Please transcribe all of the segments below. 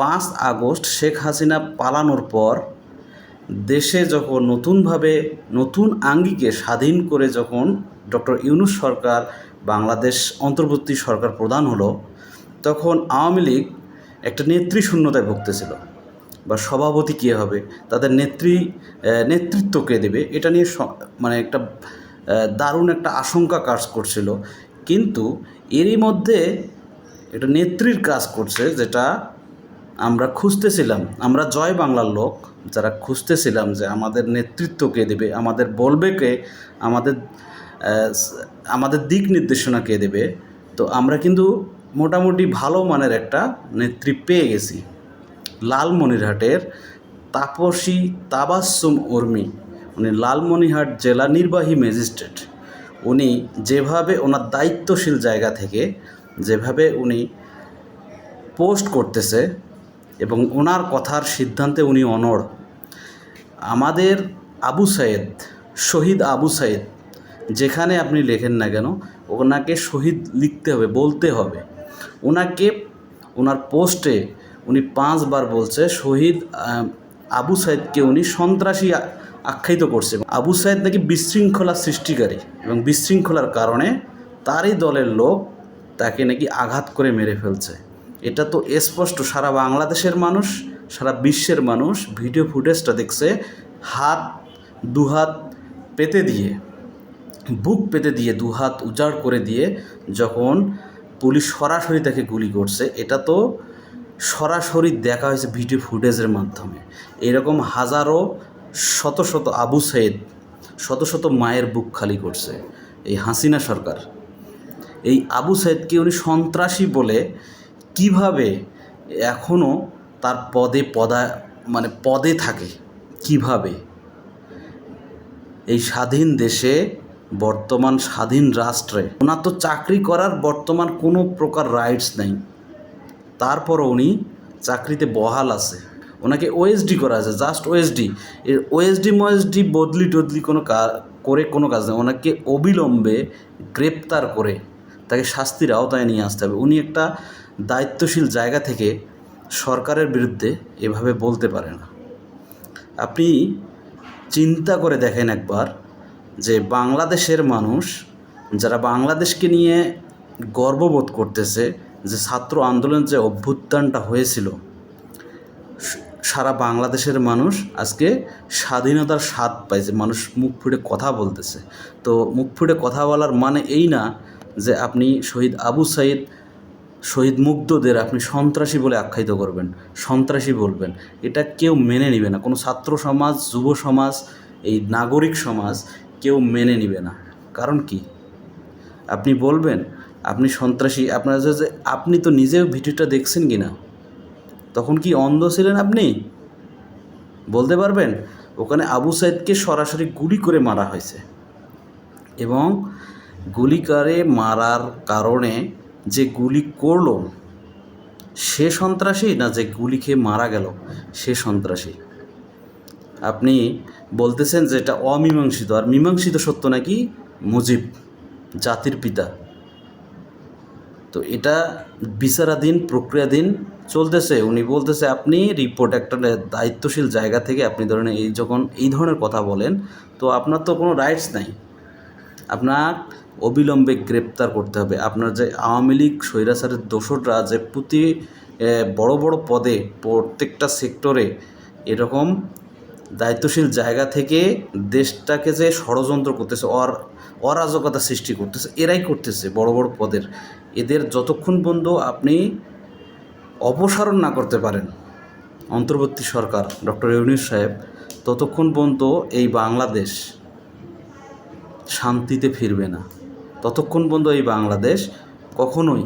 পাঁচ আগস্ট শেখ হাসিনা পালানোর পর দেশে যখন নতুনভাবে নতুন আঙ্গিকে স্বাধীন করে যখন ডক্টর ইউনুস সরকার বাংলাদেশ অন্তর্বর্তী সরকার প্রধান হলো, তখন আওয়ামী লীগ একটা নেত্রী শূন্যতায় ভুগতেছিল। বা সভাপতি কে হবে? তাদের নেত্রী নেতৃত্ব কে দেবে? এটা নিয়ে মানে একটা দারুণ একটা আশঙ্কা কাজ করছিল। কিন্তু এরই মধ্যে এটা নেত্রীর কাজ করছে যেটা আমরা খুঁজতেছিলাম, আমরা জয় বাংলার লোক, যারা খুঁজতেছিলাম যে আমাদের নেতৃত্ব কে দেবে, আমাদের বলবে কে, আমাদের আমাদের দিক নির্দেশনা কে দেবে, তো আমরা কিন্তু মোটামুটি ভালো মানের একটা নেত্রী পেয়ে গেছি। লালমনিরহাটের তাপসী তাবাসুম উর্মি, উনি লালমনিরহাট জেলা নির্বাহী ম্যাজিস্ট্রেট। উনি যেভাবে ওনার দায়িত্বশীল জায়গা থেকে, যেভাবে উনি পোস্ট করতেছে এবং ওনার কথার সিদ্ধান্তে উনি অনড়। আমাদের আবু সাইদ, শহীদ আবু সাইদ, যেখানে আপনি লেখেন না কেন, ওনাকে শহীদ লিখতে হবে, বলতে হবে। ওনাকে, ওনার পোস্টে উনি পাঁচবার বলছে, শহীদ আবু সাইদকে উনি সন্ত্রাসী আখ্যায়িত করছে। আবু সাইদ নাকি বিশৃঙ্খলা সৃষ্টিকারী এবং বিশৃঙ্খলার কারণে তারই দলের লোক তাকে নাকি আঘাত করে মেরে ফেলছে। এটা তো স্পষ্ট, সারা বাংলাদেশের মানুষ, সারা বিশ্বের মানুষ ভিডিও ফুটেজটা দেখছে, হাত, দুহাত পেতে দিয়ে, বুক পেতে দিয়ে, দুহাত উজাড় করে দিয়ে যখন পুলিশ সরাসরি তাকে গুলি করছে, এটা তো সরাসরি দেখা হয়েছে ভিডিও ফুটেজের মাধ্যমে। এরকম হাজারো, শত শত আবু সৈয়দ শত শত মায়ের বুক খালি করছে এই হাসিনা সরকার। এই আবু সাইদকে উনি সন্ত্রাসী বলে কীভাবে এখনও তার পদে পদা মানে পদে থাকে? কীভাবে? এই স্বাধীন দেশে বর্তমান স্বাধীন রাষ্ট্রে ওনার তো চাকরি করার বর্তমান কোনো প্রকার রাইটস নেই। তারপর উনি চাকরিতে বহাল আছে। ওনাকে ওএসডি করা আছে জাস্ট ওএসডি এর ওএসডি মোএসডি বদলি টদলি কোনো করে কোনো কাজ নেই। ওনাকে অবিলম্বে গ্রেপ্তার করে তাকে শাস্তির আওতায় নিয়ে আসতে হবে। উনি একটা দায়িত্বশীল জায়গা থেকে সরকারের বিরুদ্ধে এভাবে বলতে পারে না। আপনি চিন্তা করে দেখেন একবার যে বাংলাদেশের মানুষ যারা বাংলাদেশকে নিয়ে গর্ববোধ করতেছে যে ছাত্র আন্দোলনের যে অভ্যুত্থানটা হয়েছিল সারা বাংলাদেশের মানুষ আজকে স্বাধীনতার স্বাদ পাইছে মানুষ মুখ ফুটে কথা বলতেছে। তো মুখ ফুটে কথা বলার মানে এই না যে আপনি শহীদ আবু সাইদ শহীদ মুগ্ধদের আপনি সন্ত্রাসী বলে আখ্যায়িত করবেন, সন্ত্রাসী বলবেন। এটা কেউ মেনে নিবে না। কোনো ছাত্র সমাজ, যুব সমাজ, এই নাগরিক সমাজ কেউ মেনে নিবে না। কারণ কি? আপনি বলবেন, আপনি সন্ত্রাসী, আপনার যে, আপনি তো নিজেও ভিডিওটা দেখছেন কি না? তখন কি অন্ধ ছিলেন আপনি? বলতে পারবেন, ওখানে আবু সাইদকে সরাসরি গুলি করে মারা হয়েছে। এবং গুলি করে মারার কারণে যে গুলি করল, সে সন্ত্রাসী না যে গুলি খেয়ে মারা গেল, সে সন্ত্রাসী? আপনি বলতেছেন যে এটা অমীমাংসিত, আর মীমাংসিত সত্য নাকি মুজিব, জাতির পিতা? তো এটা বিচারাধীন, প্রক্রিয়াধীন চলতেছে। উনি বলতেছে, আপনি রিপোর্ট একটা দায়িত্বশীল জায়গা থেকে আপনি ধরেন এই যখন এই ধরনের কথা বলেন, তো আপনার তো কোনো রাইটস নাই। আপনার অবিলম্বে গ্রেপ্তার করতে হবে। আপনার যে আওয়ামী লীগ, স্বৈরাচারের দোসররা যে প্রতি বড় বড় পদে প্রত্যেকটা সেক্টরে এরকম দায়িত্বশীল জায়গা থেকে দেশটাকে যে ষড়যন্ত্র করতেছে, অর, অরাজকতা সৃষ্টি করতেছে, এরাই করতেছে বড় বড় পদের। এদের যতক্ষণ পর্যন্ত আপনি অপসারণ না করতে পারেন, অন্তর্বর্তী সরকার, ডক্টর ইউনুস সাহেব, ততক্ষণ পর্যন্ত এই বাংলাদেশ শান্তিতে ফিরবে না। ততক্ষণ পর্যন্ত এই বাংলাদেশ কখনোই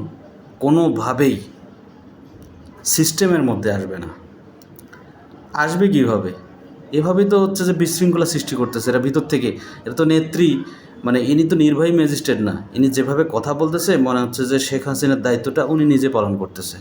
কোনোভাবেই সিস্টেমের মধ্যে আসবে না। আসবে কীভাবে? এভাবেই তো হচ্ছে যে বিশৃঙ্খলা সৃষ্টি করতেছে। এরা ভিতর থেকে এটা তো নেত্রী মানে ইনি তো নির্বাহী ম্যাজিস্ট্রেট না। ইনি যেভাবে কথা বলতেছে, মনে হচ্ছে যে শেখ হাসিনার দায়িত্বটা উনি নিজে পালন করতেছে।